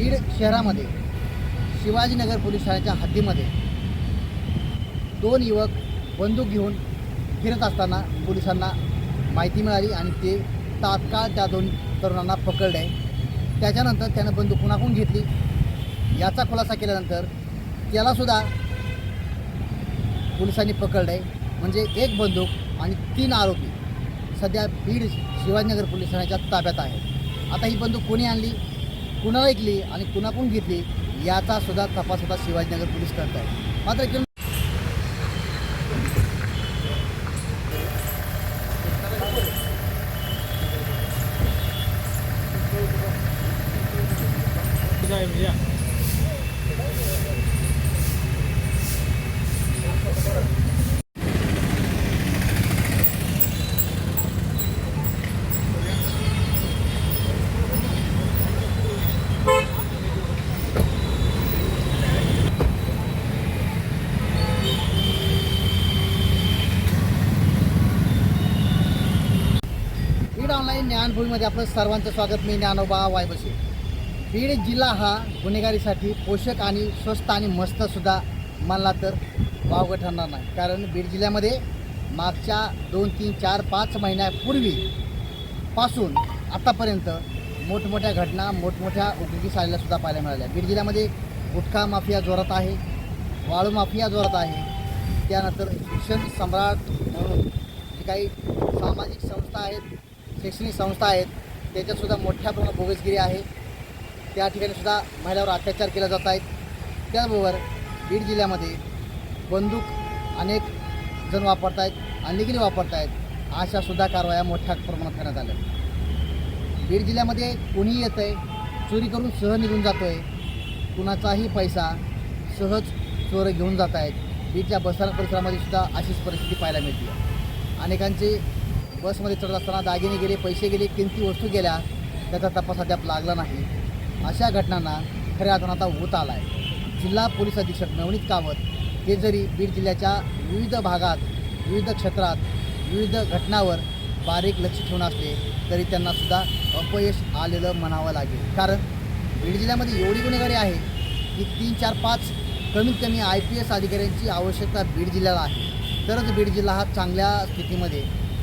बीड शहरामध्ये शिवाजीनगर पोलीस ठाण्याच्या हद्दीमध्ये दोन युवक बंदूक घेऊन फिरत असताना पोलिसांना माहिती मिळाली आणि ते तात्काळ त्या दोन तरुणांना पकडले. त्याच्यानंतर त्यानं बंदूक कुणाकडून घेतली? याचा खुलासा केल्यानंतर त्यालासुद्धा पोलिसांनी पकडलं. आहे म्हणजे एक बंदूक आणि तीन आरोपी सध्या बीड शिवाजीनगर पोलीस ठाण्याच्या ताब्यात आहेत. आता ही बंदूक कोणी आणली? कुणा ऐकली आणि कुणाकडून घेतली याचा सुद्धा तपास आता शिवाजीनगर पोलीस करत आहेत. मात्र किरण बीड ऑनलाईन ज्ञानभूमीमध्ये आपलं सर्वांचं स्वागत. मी ज्ञानोबा वायबसे बीड जिल्हा हा गुन्हेगारीसाठी पोषक आणि स्वस्त आणि मस्तसुद्धा मानला तर वावगं ठरणार नाही. कारण बीड जिल्ह्यामध्ये मागच्या दोन तीन चार पाच महिन्यापूर्वी पासून आतापर्यंत मोठमोठ्या घटना मोठमोठ्या उद्योगीस आलेल्यासुद्धा पाहायला मिळाल्या. बीड जिल्ह्यामध्ये गुटखा माफिया जोरात आहे वाळू माफिया जोरात आहे. त्यानंतर शिक्षण सम्राट म्हणून जी काही सामाजिक संस्था आहेत शैक्षणिक संस्था आहेत. त्याच्यातसुद्धा मोठ्या प्रमाणात बोगसगिरी आहे. त्या ठिकाणी सुद्धा महिलावर अत्याचार केला जात आहेत. त्याचबरोबर बीड जिल्ह्यामध्ये बंदूक अनेक जण वापरत आहेत अनेकली वापरत आहेत अशासुद्धा कारवाया मोठ्या प्रमाणात करण्यात आल्या. बीड जिल्ह्यामध्ये कोणीही येतं आहे चोरी करून सह निघून जातो आहे कुणाचाही पैसा सहज चोर घेऊन जात आहेत बीडच्या बसस्थानक परिसरामध्ये सुद्धा अशीच परिस्थिती पाहायला मिळते अनेकांचे बसमध्ये चढत असताना दागिने गेले पैसे गेले किमती वस्तू गेल्या त्याचा तपास अद्याप लागला नाही. अशा घटनांना खऱ्या अर्थानं आता होत आला आहे जिल्हा पोलीस अधीक्षक नवनीत कामत हे जरी बीड जिल्ह्याच्या विविध भागात विविध क्षेत्रात विविध घटनावर बारीक लक्ष ठेवून असले तरी त्यांना सुद्धा अपयश आलेलं म्हणावं लागेल. कारण बीड जिल्ह्यामध्ये एवढी गुन्हेगारी आहे की तीन चार पाच कमीत कमी आय पी एस अधिकाऱ्यांची आवश्यकता बीड जिल्ह्याला आहे. तरच बीड जिल्हा हा चांगल्या स्थितीमध्ये